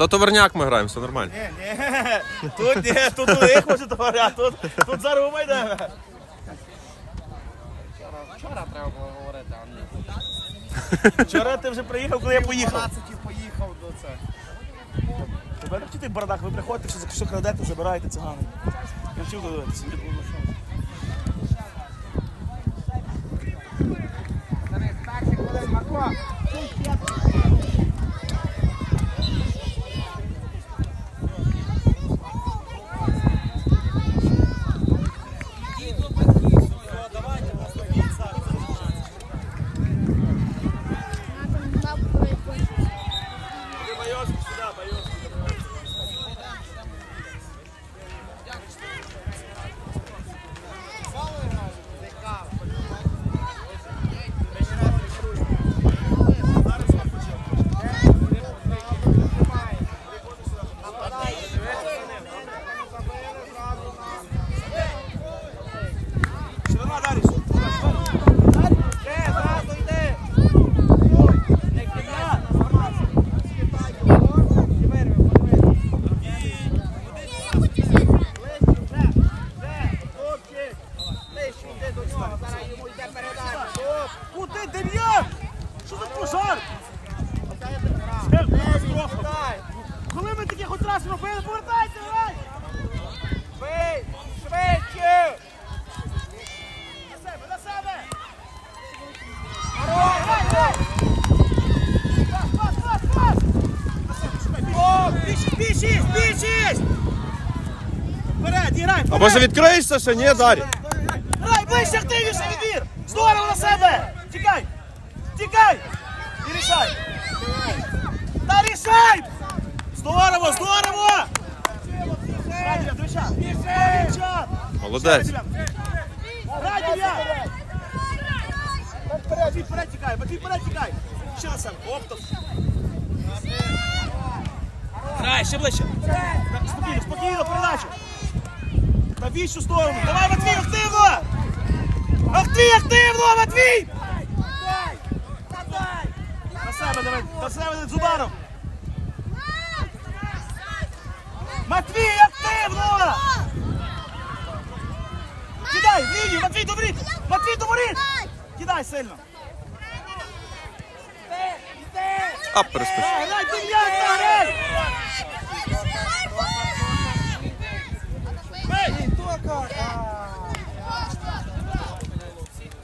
то товарняк ми граємо, все нормально. Ні, ні. Тут ні, тут у них може товаря, тут, тут зараз у майдані. Вчора треба було говорити, а не Вчора ти вже приїхав, коли я поїхав. 12 поїхав до це. Тебе не вчити бардак, ви приходите, все, все крадете, забираєте цигани. Я вчив дивитися. Ширина далі. Е, зразу йди! Не кидай! Ближче йди до нього, зараз йому йде передача. Оп! Куди Дем'ян? Що за пожар? Ближче Катастрофа. кидай! Коли ми таке хоч раз робили, повертайся, грай! Бий! Швидше! На себе, на себе! Грай, грай, грай! Пас, пас, пас, пас! На себе, шукай, більше. О, більшість, більшість, більшість! Вперед, і грай, А вперед! Може відкриєшся ще, ні, Дарі? Грай, ближче, активніше відбір! Здорово на себе! Тікай! Тікай! І рішай! Та рішай! Здорово, здорово! Дем'ян! Дівчат! Молодець. Грай, Дем'ян! Матвій вперед тікай, Матвій вперед тікай! Часом, оптом! Грай, ще ближче! Спокійно, спокійно, передачу! На віщу сторону! Давай, Матвій, активно! Активно, активно, Матвій! На себе давай, на себе з ударом! Матвій, активно! Кидай, в лінію, Матвій, до воріт! Матвій, до воріт! Кидай сильно! А, перескочив. Грай, грай, грай!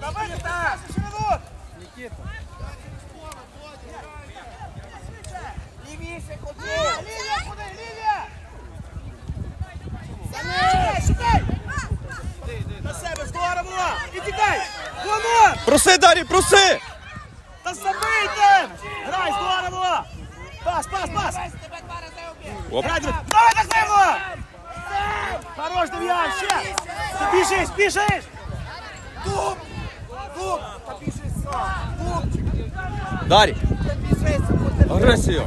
Давай, Стас, ще минут! Лівіше ходи! Лілія, куди, Лілія! Шукай, шукай! На себе, здорово! І тікай! Воно! Проси, Дарі, проси! Та забийте! Грай, здорово! Пас, пас, пас! Давай так дивно! Хорош, Дем'ян, ще! Ти біжиш, біжиш! Дуб! Дуб! Та біжи сам! Дубчик! Дарі, Та біжи сам! агресію.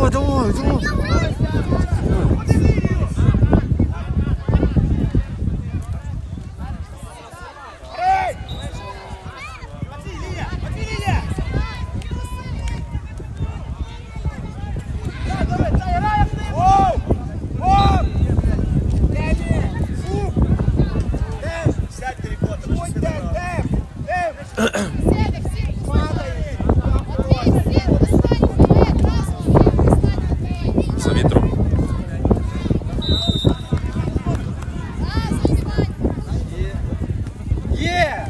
О, давай, давай! Ей! Матвій, Лілія! Матвій, Лілія! Грай, давай, дай, грай, активно! Оу! Оу! Фу! Сядь, Терекота, Будь де, де! Де! За вітром. Є!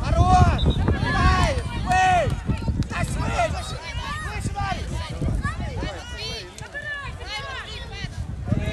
Хорош! Дай! Бий! Та швидше!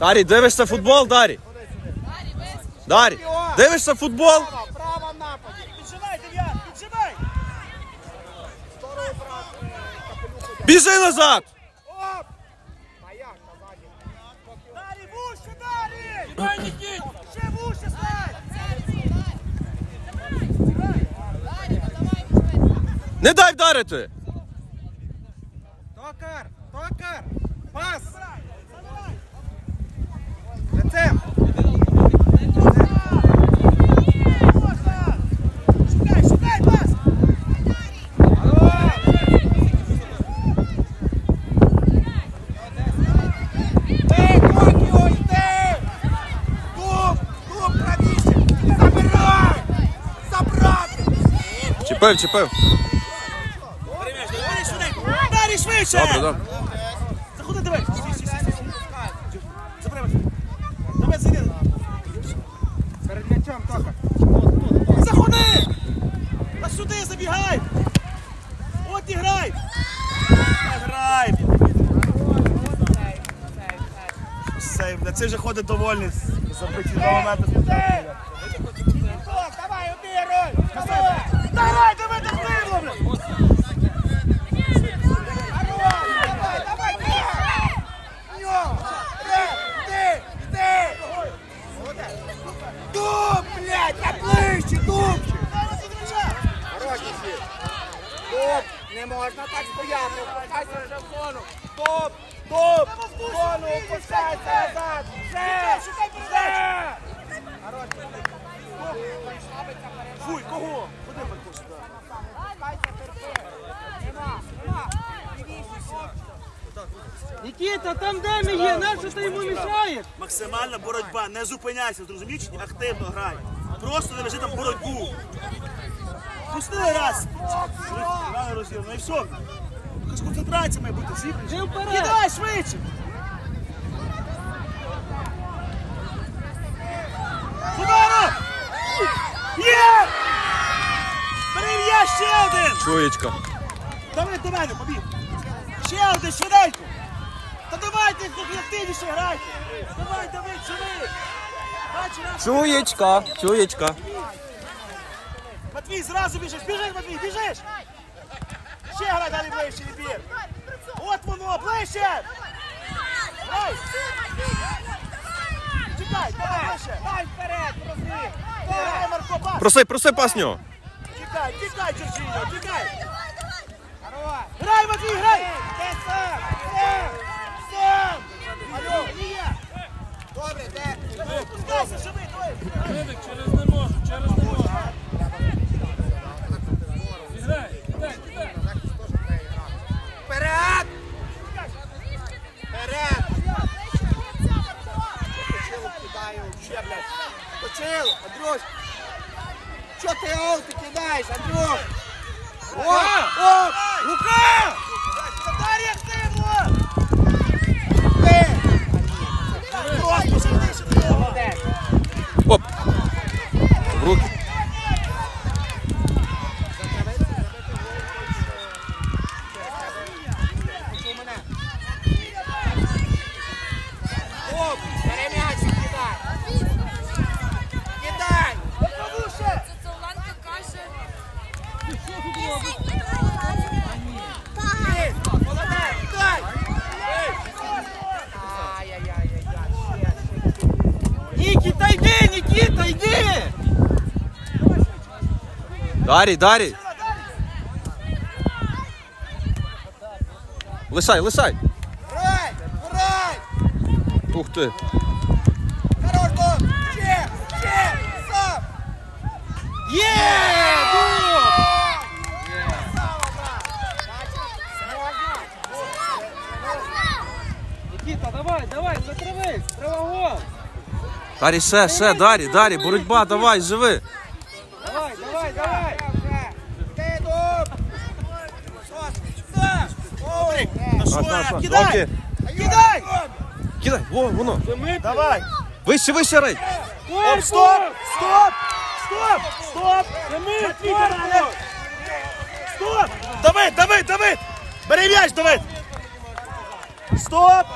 Дарій, дивишся футбол, Дарій? Дарій, дивишся футбол? В нападі. Піджимай, дев'ят. Біжи назад! Дарі, Дарі! Ще вуще стань! Не дай вдарити! Токар! Токар! Пас! Лицем! Можна! Шукай, шукай, пас! Ей, Токіо, йди! Туп! Туп, правіше! Забирай! Забрати! Чіпив, чіпив. Дарі, швидше! Добре, добре. Заходи, давай! Стій, стій, стій, стій. Забирай, Матвій. Давай, зайди. Перед м'ячом, Токар! Заходи! А сюди забігай! От і грай! Грай! Сейв, на це вже ходить довольний. Забиті два моменти. Давай, обігруй! Давай, давай, давай, блядь, не можна так стояти, опускайся вже в. Дуб, дуб, в опускайся назад. Фуй, кого? Марко сюди? Нікіта, там де ми є, нащо ти йому мішаєш? Максимальна боротьба, не зупиняйся, зрозумієш? Активно грай. Просто не лежи там боротьбу. Пусти раз. Рано роз'єм, ну і все. Концентрація має бути, всі Кидай швидше. Удару! Є! Бери м'яч, ще один! Чуєчка. Давай до мене, побіг. Ще один, швиденько. Та давайте, активніше грайте. Давай, давай, живи. Бачи. Чуєчка, чуєчка. Матвій, зразу біжиш. Біжиш, Матвій, біжиш. Ще грай далі ближче, відбір. От воно, ближче. Грай. Чекай, давай ближче. Дай вперед. Проси, проси пас нього. Тікай, тікай, Джорджіно, тікай. Грай, Матвій, грай. Де сам? Де? Сам! Алло, Ілля. Добре, де? Пускайся, живи, двоє. Через не можу, через не можу. Грай, кидай, кидай. Вперед! Вперед! Точило кидаю, ще, блядь. Андрюш. Що ти олти кидаєш, Андрюх? О! О! Рука! Дар'я, активно. Ти! Просто сильніше до нього. Молодець. Оп. В руки. Почув мене. Оп! Перем'ячик кидай! Кидай! Повуше. Соланка каже. Ти! Молодець! Дай! Ай-яй-яй-яй-яй. Ще, ще. Нікіта, йди, Нікіта, йди! Дарій, Дарій. Лишай, лишай. Грай! Грай! Ух ти. Хорош! Ще! Ще! Сам! Є! Нікіта, давай, давай, затривись, треба гол. Дарій, ще, ще, Дарій, Дарій, боротьба, давай, живи. Давай, давай, давай. Вже! Ти дуб! Сос! Сос! О! Аж, аж, аж. кидай. Окей. Кидай. Кидай, во, воно. Давай. Вище, вище, рей. Оп, стоп! Стоп! Стоп! Стоп! Матвій, давай! Стоп! Давид, Давид, Давид! Бери м'яч, Давид! Стоп!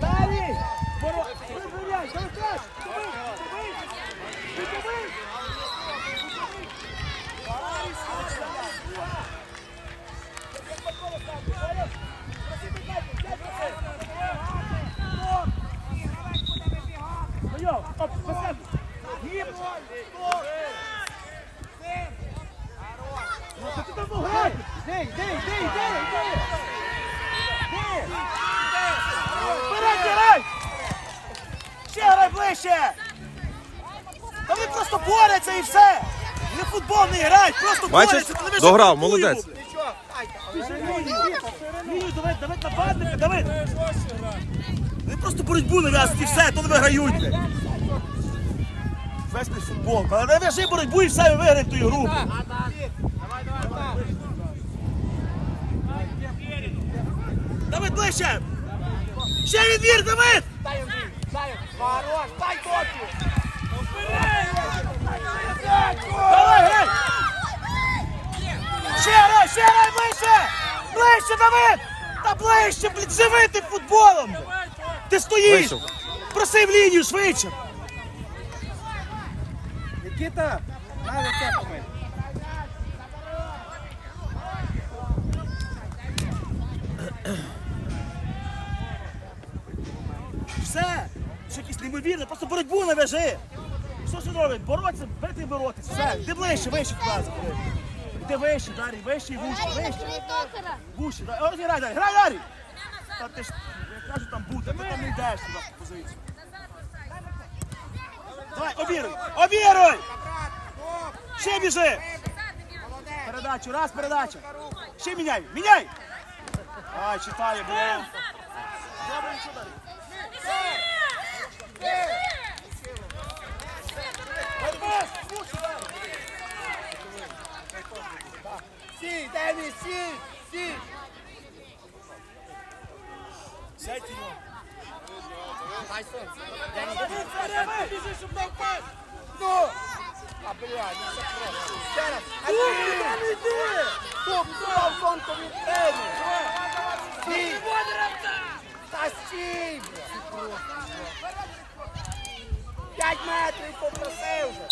Далі! Боро- Ти там грай! Йди, йди, йди, йди, йди. Вперед, грай! Ще грай ближче! Та вони просто борються і все! Не футбол не грають, просто Бачиш? борються. Та ви Дограв, молодець. Лінію, нападника, Давид! Вони просто боротьбу нав'язують і все, то не виграють. блядь. Весь не футбол. Але нав'яжи боротьбу і все, і виграють ту ігру. Давид, ближче! Ще відвір, Давид! Хорош, дай. Давай, грай! Ще грай, ще грай, ближче! Ближче, Давид! Та ближче, блядь, живи ти футболом! Ти стоїш! Вийшов. Проси в лінію швидше! Нікіта, на лице помий. Все! Що якісь неймовірне, просто боротьбу нав'яжи! Що ж він робить? Боротися, бити і боротися. Все, йди ближче, вище туди. Йди вище, Дарій, вище і вище, вище. Вище, Дарій. О, грай, Дарій, грай, Дарій! Та ти ж, я кажу, там бути, ти там не йдеш туди в позицію. Давай, обіруй, обіруй! Ще біжи! Передачу, раз, передача. Ще міняй, міняй! Ай, читає, бля. Добре, нічого, Дарій. Сій, Демі, сій, сій. Сядь, Тіно. Дай сонце. Демі, біжи, щоб не впав. Ну! А, блядь, ну це просто. Ще раз. Андрій, Демі, йди! Стоп, стоп, сонко від Демі. Стій! Та стій. П'ять метрів попросив вже.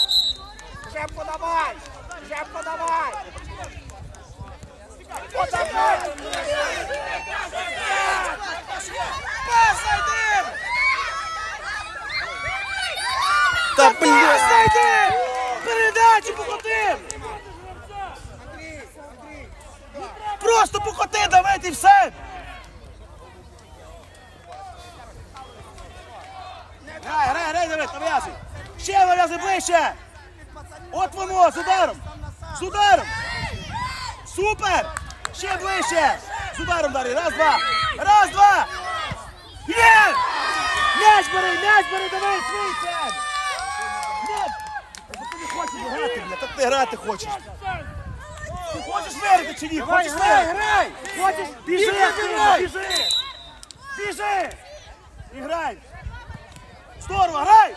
Вже подавай! Вже подавай! Подавай! Паса йди! Та Паса йди! Передачу! Просто покоти, і все! Грай, грай, грай, Давид, нав'язуй! Ще нав'язуй ближче! От воно, з ударом! З ударом! Супер! Ще ближче! З ударом, Дар'я! Раз, два! Раз, два! Є! М'яч бери, м'яч бери, Давид, не хочеш грати, бля, так ти грати хочеш. Ти хочеш виграти чи ні? Давай, Хочеш грай, грай. Хочеш? Біжи, Біжи, біжи. біжи! Біжи! І грай! Здорово, грай!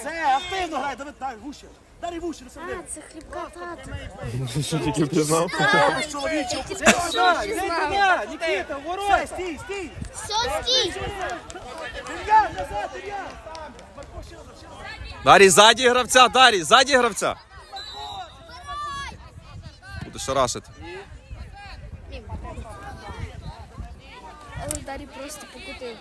Все, активно грай, Давид, дай, вуще. Дай вуще, на середину. Це хлібка тата. Що тільки впізнав? Робиш чоловіче, Сюди, йди туди, Нікіта, в Все, стій, стій! Все, стій. Ілья, назад, Ілья! Дарій, ззаді гравця, Дарій, ззаді гравця. Будеш шарашити. Але Дарі просто покутив.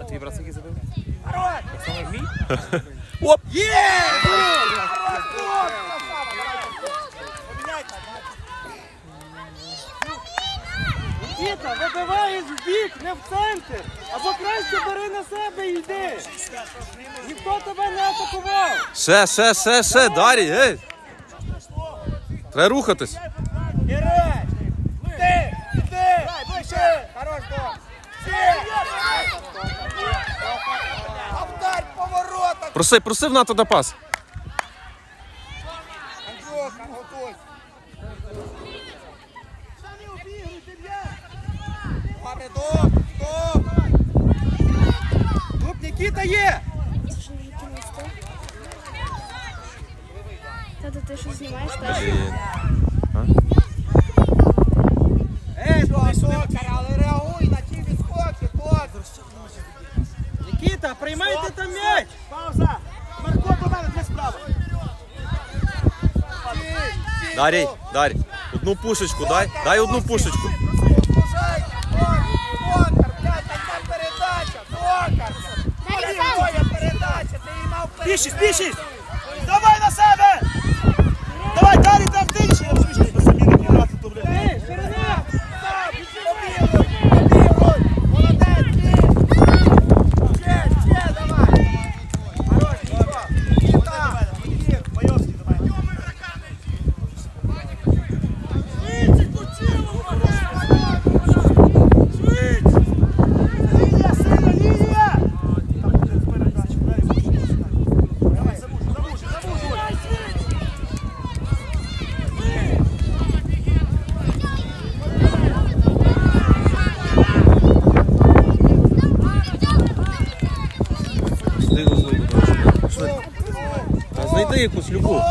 А твій брат скільки забив? Нікіта, вибиваєш в бік, не в центр. Або краще бери на себе і йди. Ніхто тебе не атакував. Ще, ще, ще, ще, Дарій, ей! Треба рухатись. Іре! Ти! Іди! Ближче! Хорош, дом! А вдарь! Проси, проси в НАТО на пас. Стоп! Стоп! Тут Нікіта є! Тато, ти що знімаєш теж? Ей, високар, але реагуй на ті відскоки, кот! Нікіта, приймайте там м'яч! Пауза! Марко до мене, де справа! Дарій, Дарій, одну пушечку, дай, дай одну пушечку. Спішись, спішись! Давай на себе! Давай, Тарі, там тише! Знайди якусь любов.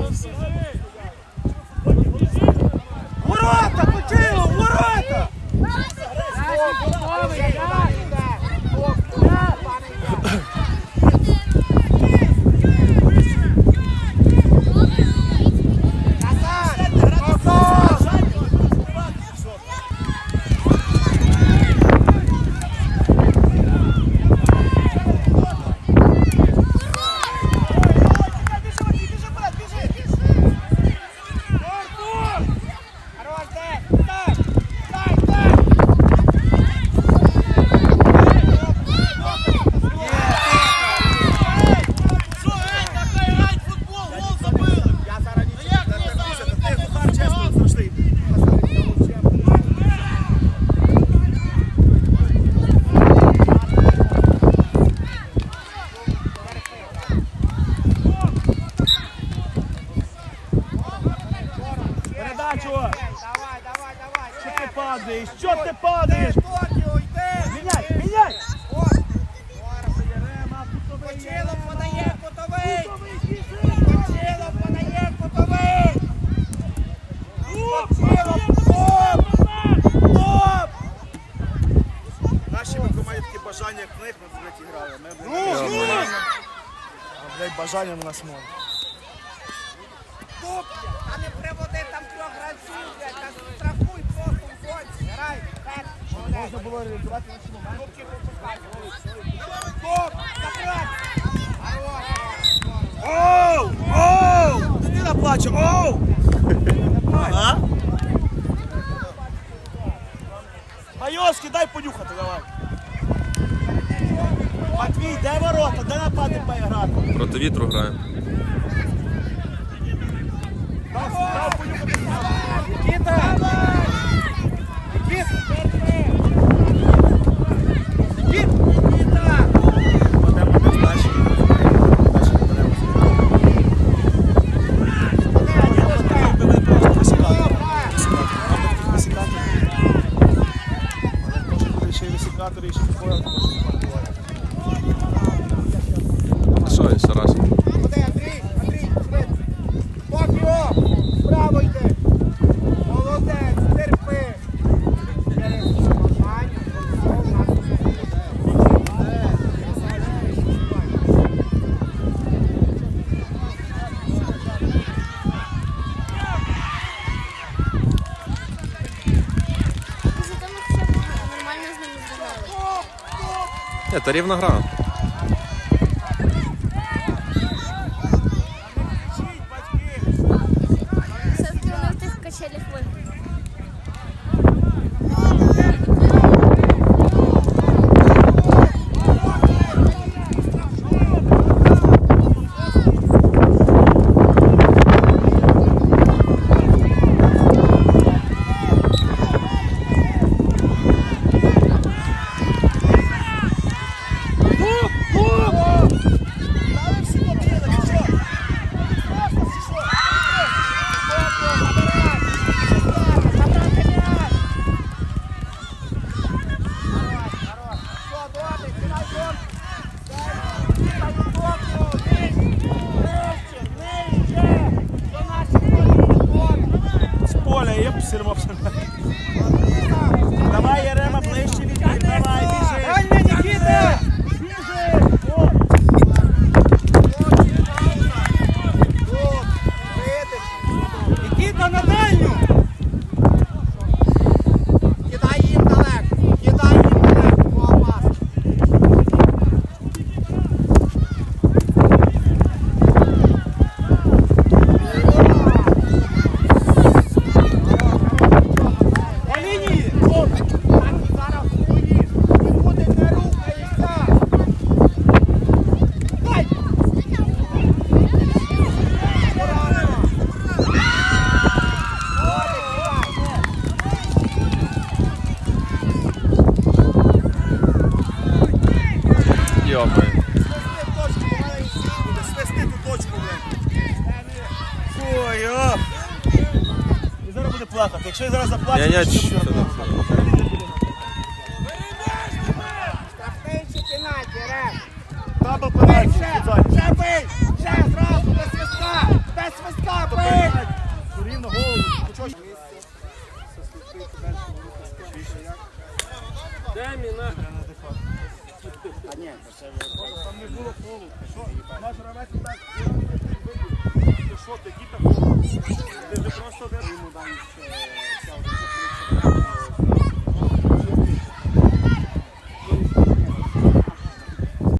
Olsun. бажанням нас може. Топ, а не приводи там трьох гравців, та страхуй просто в боці, грай, так, Можна було реалізувати наші моменти. Топки пропускати. Топ, забрати. Оу, оу, дитина плаче, оу. А? Айос, кидай понюхати, давай. Беремо. Ми просто висікати. Висікати. Нам би таких висікати. Але може буде ще й висікатори, і ще такое. Що, і Сарас? Ходи, Андрій, Андрій, швидко. Токіо, право йди. Молодець, терпи. Через бажання, пройшов нас. Зато ми хоча б нормально з ними зіграли. Та рівна гра. Все-таки вони в тих качелях виграли. Гук! Гук! Дали всі побили, ти що? Просто всі що? З поля, я б сірмо Давай, Ярема, ближче відбір, давай, біжи. Дальня, Нікіта! Біжи! О! Нікіта на дальню! Кидай їм далеко, кидай їм далеко, по опасу. По лінії! Зараз стоїш, нікуди не рухаєшся. Дай! Буде свисти ту точку. Ой, о. І зараз буде плакати. Якщо я зараз заплачу, Ні-ні, то що буде? Пенальті, Ще, спеціально. ще бий! Ще зразу, без свистка! Без свистка, бий! Рівно голову. Ні, там не було полу. Наш гравець так, що ти діти?